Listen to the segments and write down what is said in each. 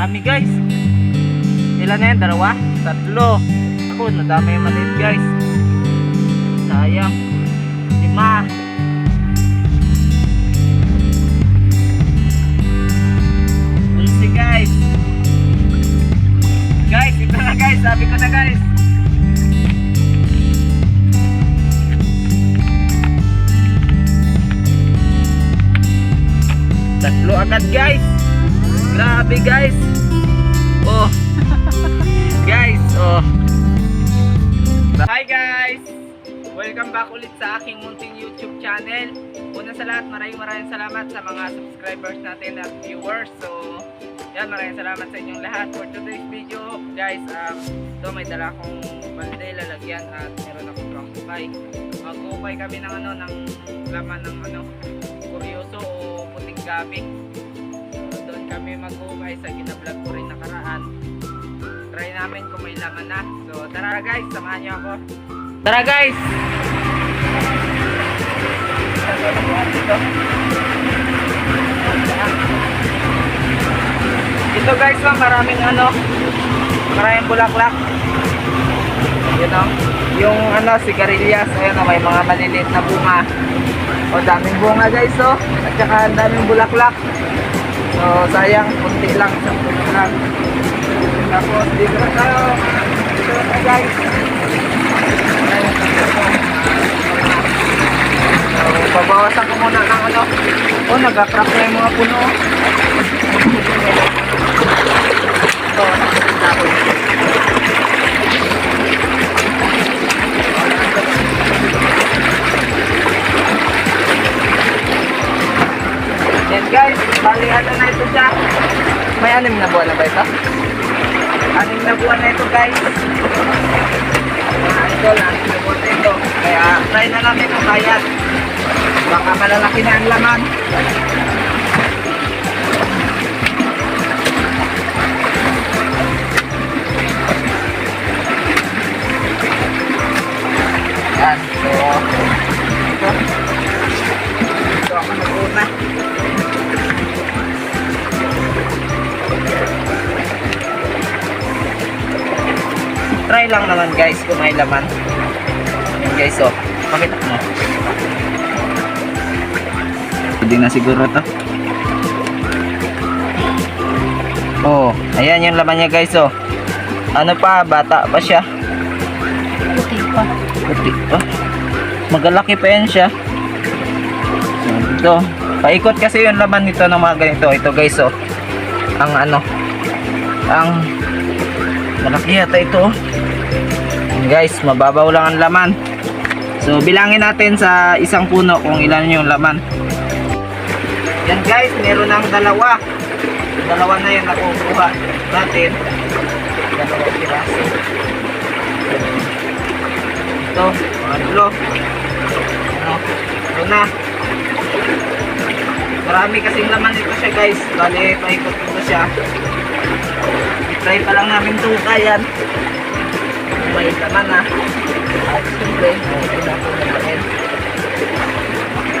dami guys. Ilan na yan? Dalawa? Tatlo. Ako, nadami yung maliit guys. Sayang. Lima. Ulsi guys. Guys, ito na guys. Sabi ko na guys. Tatlo agad guys. Grabe guys. Oh. guys, oh. Hi guys. Welcome back ulit sa aking munting YouTube channel. Una sa lahat, maraming maraming salamat sa mga subscribers natin at viewers. So, yan, maraming salamat sa inyong lahat. For today's video, guys, um, ito may dala akong balde, lalagyan at meron akong pangkupay. Magkupay kami ng ano, ng laman ng ano, kuryoso o puting gabi. Kami mag-upay sa ginablog ko rin nakaraan. Try namin kung may laman na. So, tara guys, samahan niyo ako. Tara guys! Ito guys, oh, maraming ano, maraming bulaklak. Yun oh, yung ano, sigarilyas, ayun oh, may mga maliliit na bunga. O, daming bunga guys oh, at saka daming bulaklak. So, sayang, kunti lang, isang puno lang. Tapos, dito na tayo. Dito na tayo guys. So, babawasan ko muna ng ano. Oh, nag-crack na yung mga puno. Ito, nakikita ko. Yan bali ano na ito siya. May anim na buwan na ba ito? Anim na buwan na ito guys. Mga idol, anim na buwan na ito. Kaya try na namin ang bayad. Baka malalaki na ang laman. Yan, so ito. Ito ako nag-una. Try lang naman guys kung may laman. Yan guys, oh. Pakita mo. Hindi na siguro to. Oh, ayan yung laman niya guys, oh. Ano pa, bata pa siya. Puti pa. Puti pa. Magalaki pa yan siya. So, ito. Paikot kasi yung laman nito ng mga ganito. Ito guys, oh. Ang ano. Ang malaki yata ito, oh. Guys, mababaw lang ang laman. So, bilangin natin sa isang puno kung ilan yung laman. Yan guys, meron ng dalawa. Dalawa na yan nakukuha natin. Dalawang piraso. Ito, pangatlo. Ano, ito na. Marami kasing laman ito siya guys. Bali, paikot siya. I-try pa lang namin tukayan. Kung May laman na.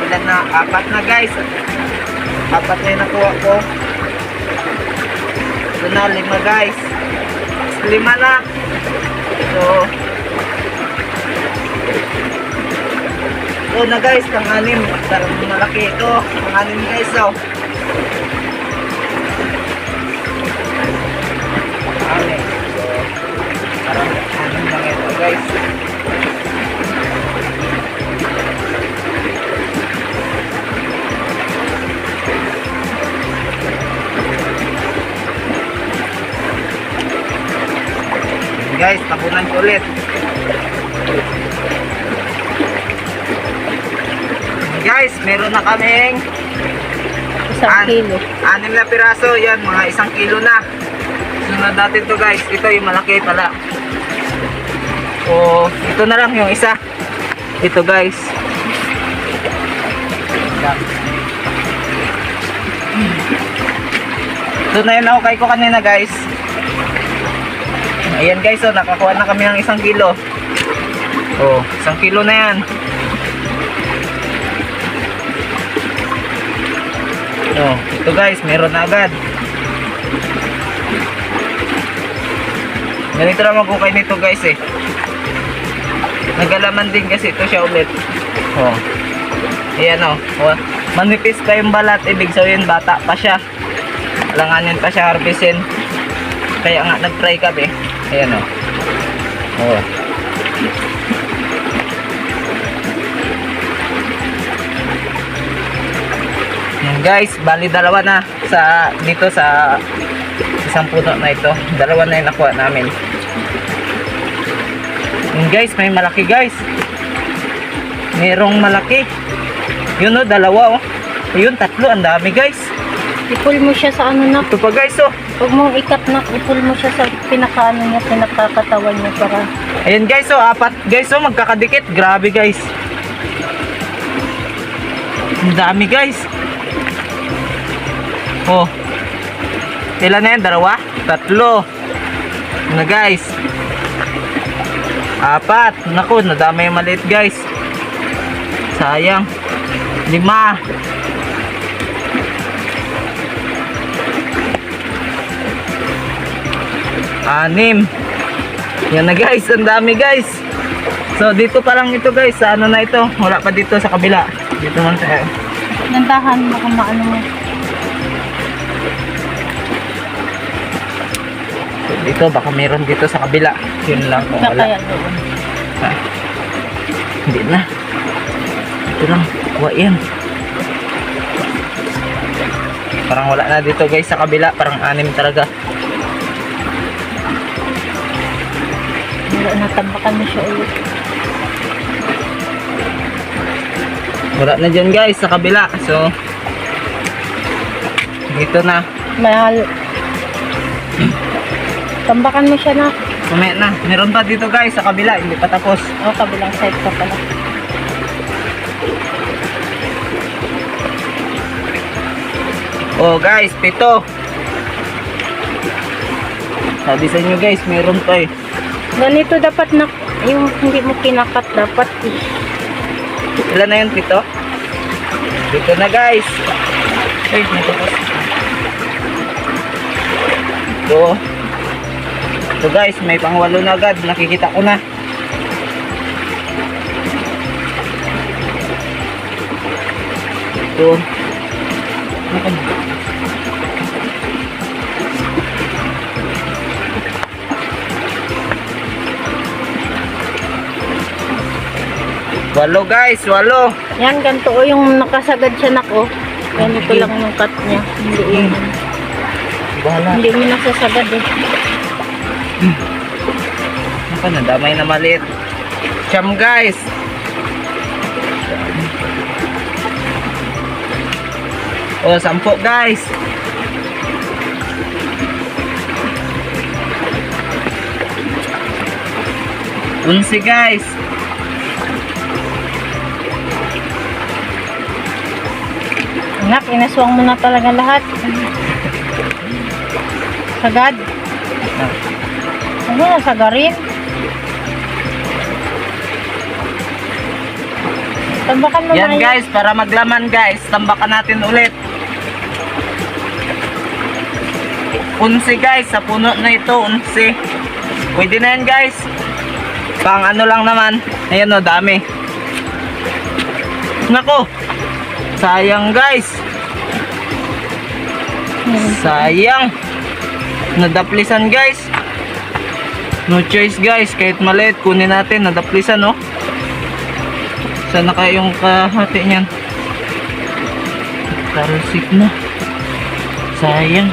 Ilan na? Apat na guys. Apat na yung nakuha ko. Ito na, lima guys. Lima na. So, ito na guys, pang-anim. Malaki ito. Pang-anim guys, oh. Anim. So, parang anim lang ito guys. Guys, tabunan ko ulit. Guys, meron na kaming Isang An- kilo. anim na piraso. Yan, mga isang kilo na. Sunod natin to guys. Ito yung malaki pala. O, ito na lang yung isa. Ito guys. Ito na yun ako kay ko kanina guys. Ayan guys, oh, nakakuha na kami ng isang kilo. Oh, isang kilo na yan. Oh, ito guys, meron na agad. Ganito kung kayo nito guys eh. Nagalaman din kasi ito siya ulit. Oh. Ayan oh. oh. Manipis pa yung balat. Ibig sabihin bata pa siya. Langanin pa siya harvestin. Kaya nga nag-try kami. Ayan oh. Oh. Guys, bali dalawa na sa dito sa isang puno na ito. Dalawa na yung nakuha namin. Yan guys, may malaki guys. Merong malaki. Yun oh, dalawa oh. Yun, tatlo, ang dami guys. I-pull mo siya sa ano na. Ito pa guys oh. Huwag mong ikat na. I-pull mo siya sa pinakaano niya, pinakakatawan niya para Ayan guys oh, apat guys oh, magkakadikit. Grabe guys. Ang dami guys. Oh. Ilan na yan? Dalawa? Tatlo. Na guys. Apat. Naku, nadami yung maliit guys. Sayang. Lima. Anim. Yan na guys, ang dami guys. So dito pa lang ito guys, sa ano na ito, wala pa dito sa kabila. Dito man tayo. nandahan mo kung maano mo. Dito baka meron dito sa kabila. Yun lang kung wala. Ha? Hindi na. Ito lang, kuha yan. Parang wala na dito guys sa kabila, parang anim talaga. Wala natambakan mo siya ulit. Wala na dyan guys sa kabila. So dito na. Mahal. Tambakan mo siya na. Mamaya na. Meron pa dito guys sa kabila, hindi pa tapos. O, kabilang side ka pala. Oh guys, pito. Sabi sa inyo guys, meron pa eh. Ganito dapat na, yung hindi mo kinakat dapat. eh. Ilan na yun, pito? Dito na guys. Ay, natapos. Ito. Ito guys, may pangwalo na agad. Nakikita ko na. Ito. Walo guys, walo. Yan, ganito o yung nakasagad siya nako. Ganito lang yung cut niya. Hindi yun. Bahala. Hindi mo nasasagad eh. Ano ka na? Damay na maliit. Siyam guys. O, sampo guys. Unsi guys. Anak, inaswang mo na talaga lahat. Sagad. Ano, sagarin. Tambakan mo Yan na guys, para maglaman guys. Tambakan natin ulit. Unsi guys, sa puno na ito, unsi. Pwede na yan guys. Pang ano lang naman. Ayan o, dami. Nako. Sayang guys. yan. Sayang. Nadaplisan guys. No choice guys. Kahit maliit, kunin natin. Nadaplisan no. Sana kaya yung kahati niyan. Tarusik na. Sayang.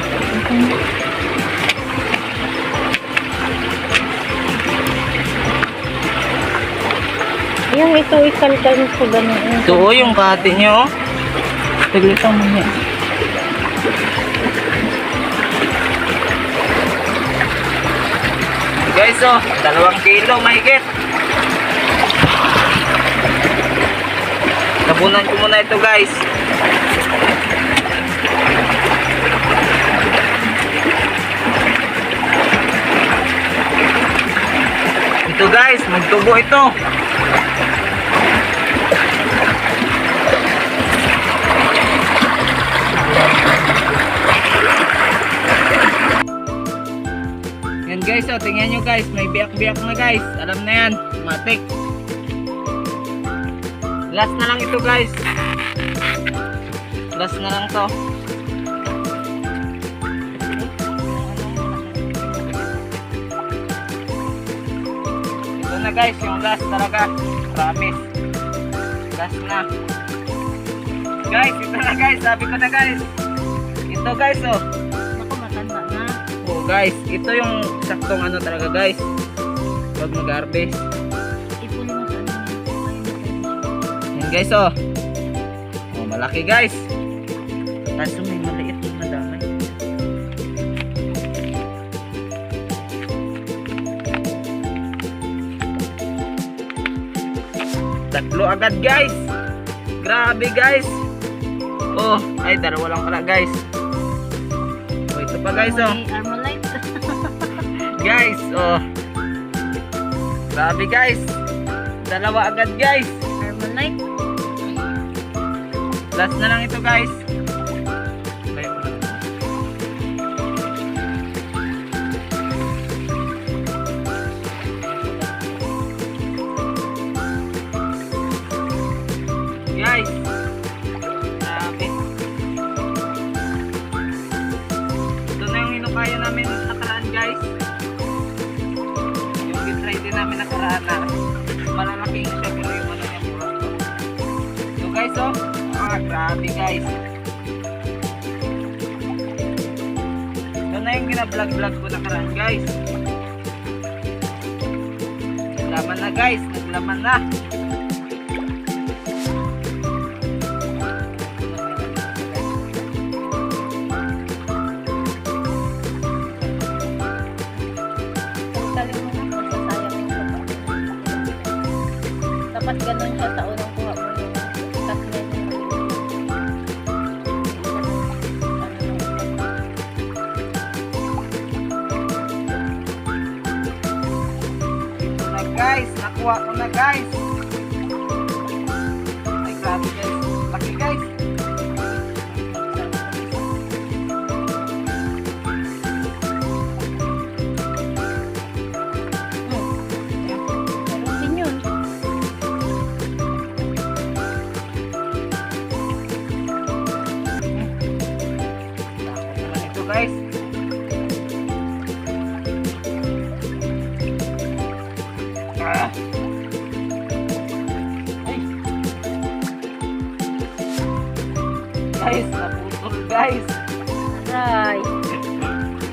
Yung ito, ikalkal mo ko ganun. Ito o yung kahati niya oh. Taglitan mo Guys oh, dalawang kilo mahigit. Tabunan ko muna ito guys. Ito guys, magtubo ito. Guys, oh, tingnan nyo guys, may biyak-biyak na guys. Alam na yan, matik. Last na lang ito guys. Last na lang to. Ito na guys, yung last talaga. Promise. Last na. Guys, ito na guys, sabi ko na guys. Ito guys, oh. Guys, ito yung saktong ano talaga guys. Huwag ano niya. Yan guys oh. Oh, malaki guys. Kaso may maliit yung madamay. Tatlo agad guys. Grabe guys. Oh, ay dalawa lang pala guys. Oh, ito pa guys oh. Guys, oh. Grabe guys. Dalawa agad guys. Armalite. Last na lang ito guys. Guys. Grabe. Ito na yung inukaya namin Yung din namin nakaraan na malalaking siya pero yung ano niya mura. So guys oh. Ah, grabe guys. Ito na yung gina-vlog-vlog ko nakaraan guys. Naglaman na guys, naglaman na. Ganun Guys, naputol guys. Aray.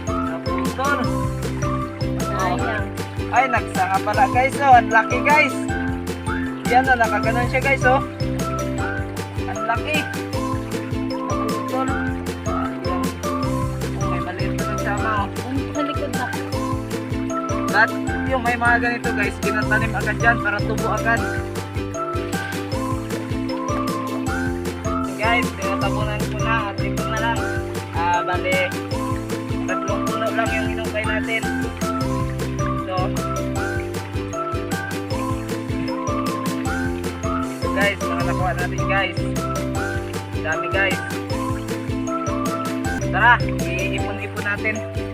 Naputol. Sayang. Ay, nagsanga pala guys oh. Ang laki guys. Yan oh, nakaganon siya guys oh. Ang laki. Naputol. Ayan. Oh, may maliit na nagsama oh. Sa likod na. Lahat yung may mga ganito guys, pinatanim agad dyan para tubo agad. Guys, tinatabunan ko na at ito na lang. Ah, bale, tatlong puno lang yung inukay natin. So, ito guys, mga natin guys. Dami guys. Tara, iipon-ipon natin.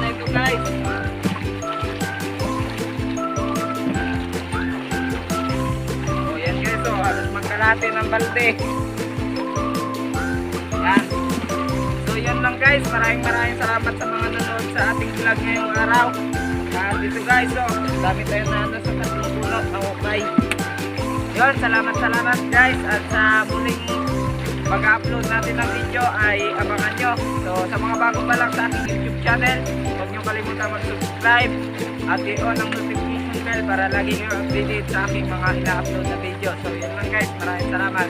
Na ito guys. O yan guys, o. Halos magkalate ng balde. Yan. So yan lang guys. Maraming maraming salamat sa mga nanonood sa ating vlog ngayong araw. At dito guys, oh, dami tayo na ano sa puno. Okay. Yun, salamat salamat guys. At sa muling pag-upload natin ng video ay abangan nyo. So sa mga bago pa lang sa aking YouTube channel, huwag nyo kalimutan mag-subscribe at i-on ang notification bell para lagi nyo updated sa aking mga ina-upload na video. So yun lang guys, maraming salamat.